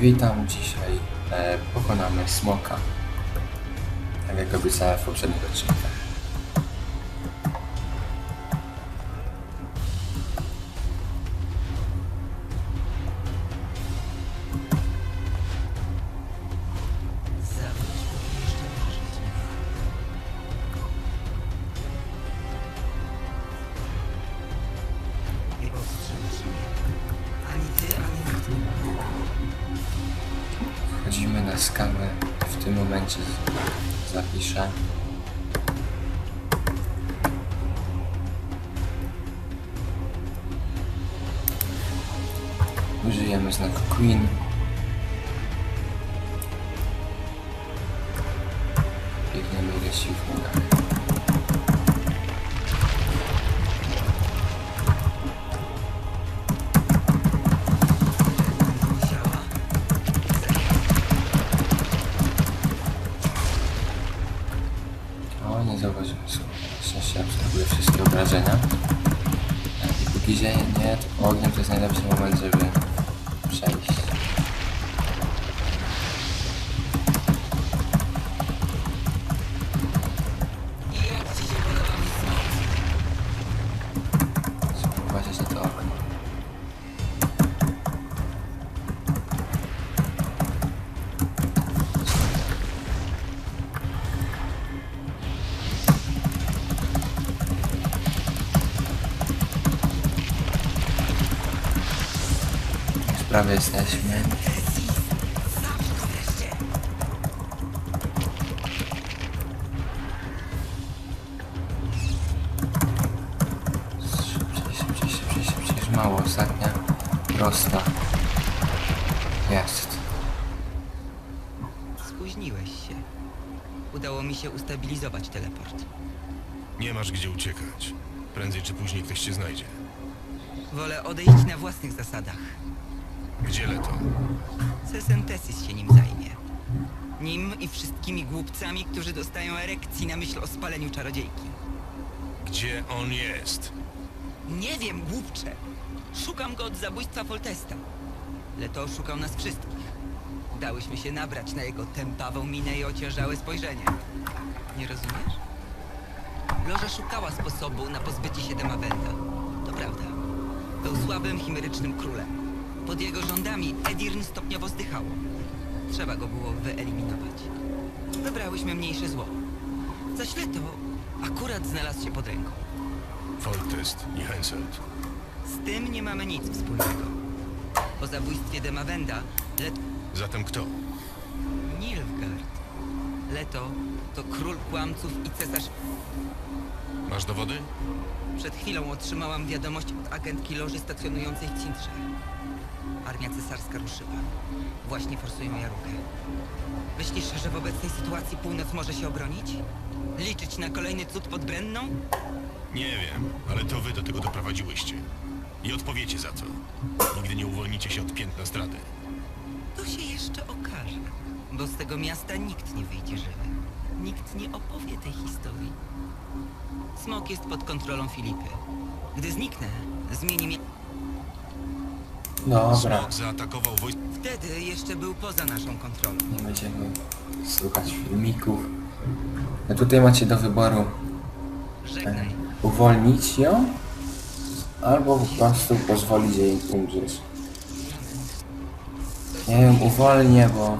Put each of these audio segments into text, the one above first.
Witam, dzisiaj e, pokonamy smoka. Tak jak obiecałem w poprzednich odcinkach. W tym momencie zapiszę. Użyjemy znaku Queen. Szybciej. Już mało. Ostatnia prosta. Jest. Spóźniłeś się. Udało mi się ustabilizować teleport. Nie masz gdzie uciekać. Prędzej czy później ktoś cię znajdzie. Wolę odejść na własnych zasadach. Gdzie Leto? Sesentesis się nim zajmie. Nim i wszystkimi głupcami, którzy dostają erekcji na myśl o spaleniu czarodziejki. Gdzie on jest? Nie wiem, głupcze. Szukam go od zabójstwa Foltesta. Leto oszukał nas wszystkich. Dałyśmy się nabrać na jego tępawą minę i ociężałe spojrzenie. Nie rozumiesz? Loża szukała sposobu na pozbycie się Demavenda. To prawda. Był słabym, chimerycznym królem. Pod jego rządami Edirn stopniowo zdychało. Trzeba go było wyeliminować. Wybrałyśmy mniejsze zło. Zaś Leto akurat znalazł się pod ręką. Foltest, nie Henselt. Z tym nie mamy nic wspólnego. Po zabójstwie Demavenda, Leto... Zatem kto? Nilfgaard. Leto to król kłamców i cesarz... Masz dowody? Przed chwilą otrzymałam wiadomość od agentki loży stacjonującej w Cintrze. Armia cesarska ruszyła. Właśnie forsują Jarukę. Myślisz, że w obecnej sytuacji północ może się obronić? Liczyć na kolejny cud pod Brenną? Nie wiem, ale to wy do tego doprowadziłyście. I odpowiecie za to. Nigdy nie uwolnicie się od piętna zdrady. To się jeszcze okaże. Bo z tego miasta nikt nie wyjdzie żywy. Nikt nie opowie tej historii. Smok jest pod kontrolą Filipy. Gdy zniknę, zmieni mi... Dobra. Smok zaatakował wojsko. Wtedy jeszcze był poza naszą kontrolą. Nie będziemy słuchać filmików. No tutaj macie do wyboru e, Żegnaj. uwolnić ją albo po prostu pozwolić jej umrzeć. Nie wiem, uwolnię, bo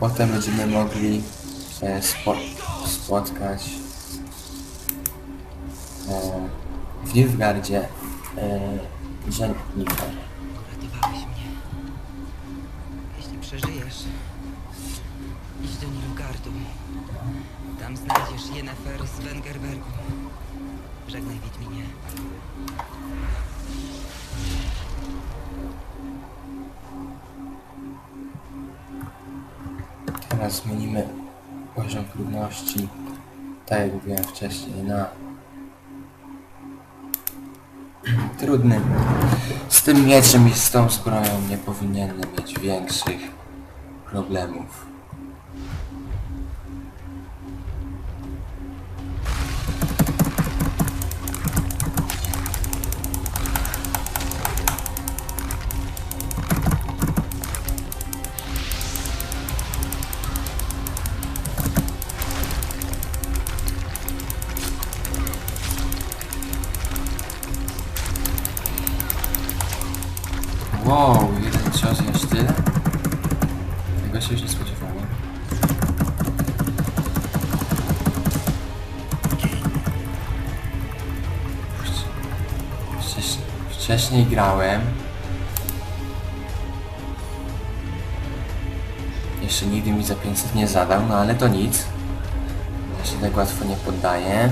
potem będziemy mogli e, spo, spotkać e, w Nilfgaardzie e, Jennifer. Uratowałeś mnie. Jeśli przeżyjesz, idź do Nilfgaardu. Tam znajdziesz Yennefer z Wengerbergu. Żegnaj, Wiedźminie. Teraz zmienimy poziom trudności, tak jak mówiłem wcześniej, na trudny. Z tym mieczem i z tą zbroją nie powinienem mieć większych problemów. Wow, jeden i aż tyle? Tego się już nie spodziewałem. Wcześ, wcześniej grałem. Jeszcze nigdy mi za 500 nie zadał, no ale to nic. Ja się tak łatwo nie poddaję.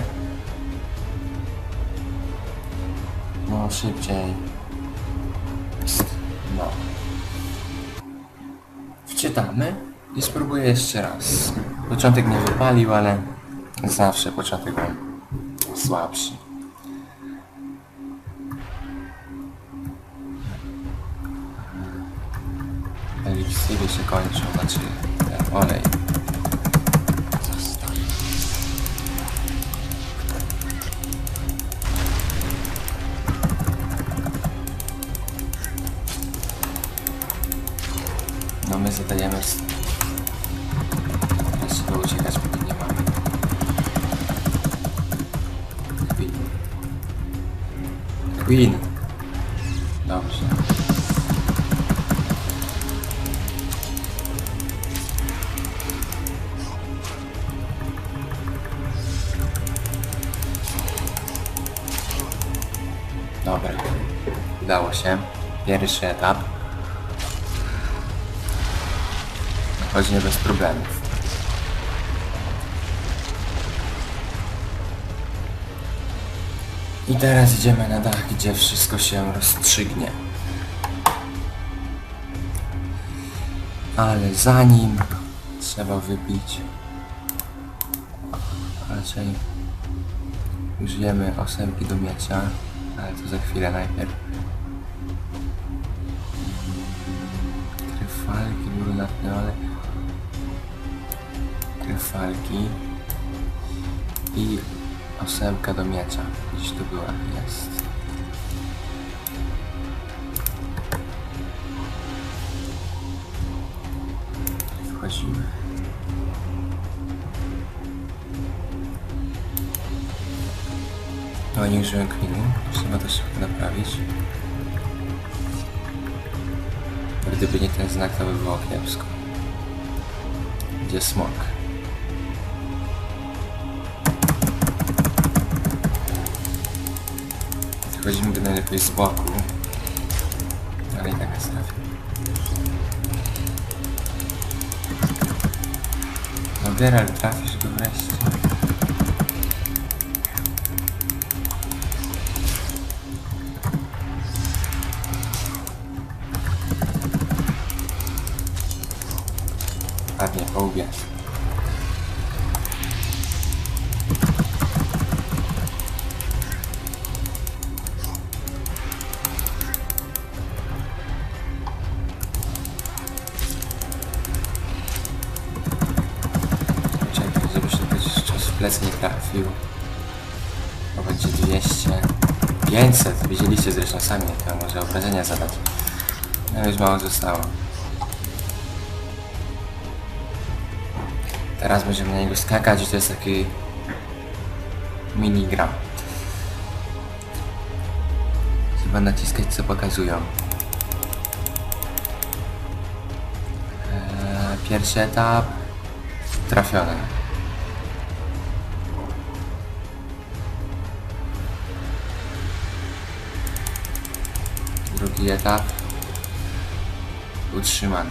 No szybciej. Psst, No. Wczytamy i spróbuję jeszcze raz. Początek nie wypalił, ale zawsze początek mam słabszy. Eliksiry się kończą, znaczy ten olej. My zadajemy... s- Teraz trzeba uciekać, póki nie mamy. Queen. Queen. Dobrze. Dobra. Udało się. Pierwszy etap. Chodzi nie bez problemów. I teraz idziemy na dach, gdzie wszystko się rozstrzygnie. Ale zanim trzeba wypić raczej użyjemy ósemki do miecia, ale to za chwilę najpierw. Krefalki, brunatne, ale krefalki i ósemka do miecza. Gdzieś tu była, jest. Wchodzimy. No nie użyłem klinu, trzeba to szybko naprawić. Gdyby nie ten znak, to by było kiepsko. Gdzie smok? Wchodzimy go najlepiej z boku. Ale i tak jest. No Geralt, trafisz go wreszcie. Ładnie, po plec nie trafił. To będzie 200. 500! Widzieliście zresztą sami, jak ja może obrażenia zadać. No już mało zostało. Teraz będziemy na niego skakać i to jest taki minigram. Trzeba naciskać co pokazują. Eee, pierwszy etap trafiony. Drugi etap utrzymany.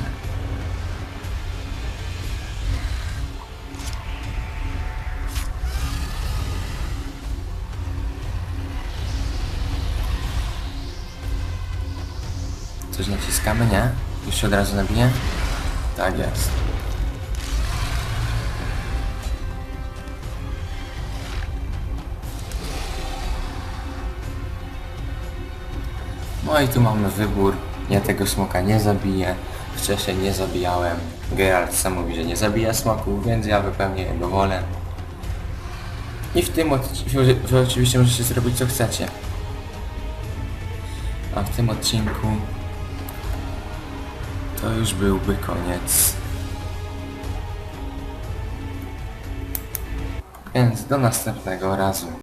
Coś naciskamy, nie? Już się od razu nabije? Tak jest. No i tu mamy wybór. Ja tego smoka nie zabiję. Wcześniej nie zabijałem. Geralt sam mówi, że nie zabija smoków, więc ja wypełnię jego wolę. I w tym odcinku, oczywiście możecie zrobić co chcecie. A w tym odcinku to już byłby koniec. Więc do następnego razu.